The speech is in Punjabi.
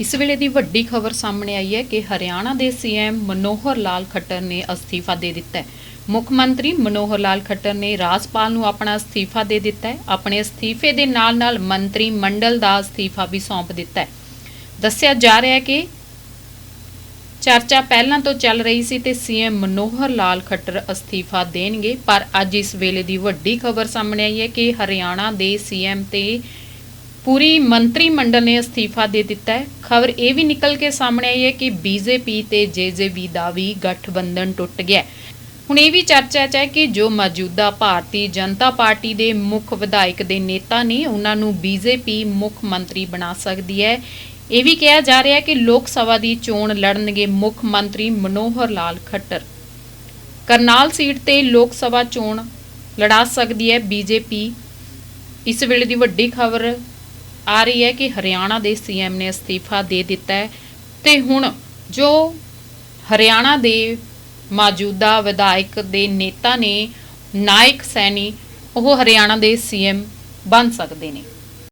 ਇਸ ਵੇਲੇ ਦੀ ਵੱਡੀ ਖਬਰ ਸਾਹਮਣੇ ਆਈ ਹੈ ਕਿ ਹਰਿਆਣਾ ਦੇ ਸੀਐਮ ਮਨੋਹਰ ਲਾਲ ਖੱਟਰ ਨੇ ਅਸਤੀਫਾ ਦੇ ਦਿੱਤਾ ਹੈ। ਮੁੱਖ ਮੰਤਰੀ ਮਨੋਹਰ ਲਾਲ ਖੱਟਰ ਨੇ ਰਾਜਪਾਲ ਨੂੰ ਆਪਣਾ ਅਸਤੀਫਾ ਦੇ ਦਿੱਤਾ ਹੈ। ਆਪਣੇ ਅਸਤੀਫੇ ਦੇ ਨਾਲ-ਨਾਲ ਮੰਤਰੀ ਮੰਡਲ ਦਾ ਅਸਤੀਫਾ ਵੀ ਸੌਂਪ ਦਿੱਤਾ ਹੈ। ਦੱਸਿਆ ਜਾ ਰਿਹਾ ਹੈ ਕਿ ਚਰਚਾ ਪਹਿਲਾਂ ਤੋਂ ਚੱਲ ਰਹੀ ਸੀ ਤੇ ਸੀਐਮ ਮਨੋਹਰ ਲਾਲ ਖੱਟਰ ਅਸਤੀਫਾ ਦੇਣਗੇ, ਪਰ ਅੱਜ ਇਸ ਵੇਲੇ ਦੀ ਵੱਡੀ ਖਬਰ ਸਾਹਮਣੇ ਆਈ ਹੈ ਕਿ ਹਰਿਆਣਾ ਦੇ ਸੀਐਮ ਤੇ ਪੂਰੀ ਮੰਤਰੀ ਮੰਡਲ ਨੇ ਅਸਤੀਫਾ ਦੇ ਦਿੱਤਾ ਹੈ। ਖਬਰ ਇਹ ਵੀ ਨਿਕਲ ਕੇ ਸਾਹਮਣੇ ਆਈ ਹੈ ਕਿ ਬੀਜੇਪੀ ਤੇ ਜੇਜੇਬੀ ਦਾ ਵੀ ਗਠਬੰਧਨ ਟੁੱਟ ਗਿਆ ਹੈ। ਹੁਣ ਇਹ ਵੀ ਚਰਚਾ 'ਚ ਹੈ ਕਿ ਜੋ ਮੌਜੂਦਾ ਭਾਰਤੀ ਜਨਤਾ ਪਾਰਟੀ ਦੇ ਮੁੱਖ ਵਿਧਾਇਕ ਦੇ ਨੇਤਾ ਨੇ, ਉਹਨਾਂ ਨੂੰ ਬੀਜੇਪੀ ਮੁੱਖ ਮੰਤਰੀ ਬਣਾ ਸਕਦੀ ਹੈ। ਇਹ ਵੀ ਕਿਹਾ ਜਾ ਰਿਹਾ ਹੈ ਕਿ ਲੋਕ ਸਭਾ ਦੀ ਚੋਣ ਲੜਨਗੇ ਮੁੱਖ ਮੰਤਰੀ ਮਨੋਹਰ ਲਾਲ ਖੱਟਰ। ਕਰਨਾਲ ਸੀਟ ਤੇ ਲੋਕ ਸਭਾ ਚੋਣ ਲੜਾ ਸਕਦੀ ਹੈ ਬੀਜੇਪੀ ਇਸ ਵੇਲੇ ਦੀ ਵੱਡੀ ਖਬਰ ਆ ਰਹੀ ਹੈ ਕਿ ਹਰਿਆਣਾ ਦੇ ਸੀਐਮ ਨੇ ਅਸਤੀਫਾ ਦੇ ਦਿੱਤਾ ਹੈ ਤੇ ਹੁਣ ਜੋ ਹਰਿਆਣਾ ਦੇ ਮੌਜੂਦਾ ਵਿਧਾਇਕ ਦੇ ਨੇਤਾ ਨੇ ਨਾਇਕ ਸੈਣੀ, ਉਹ ਹਰਿਆਣਾ ਦੇ ਸੀਐਮ ਬਣ ਸਕਦੇ ਨੇ।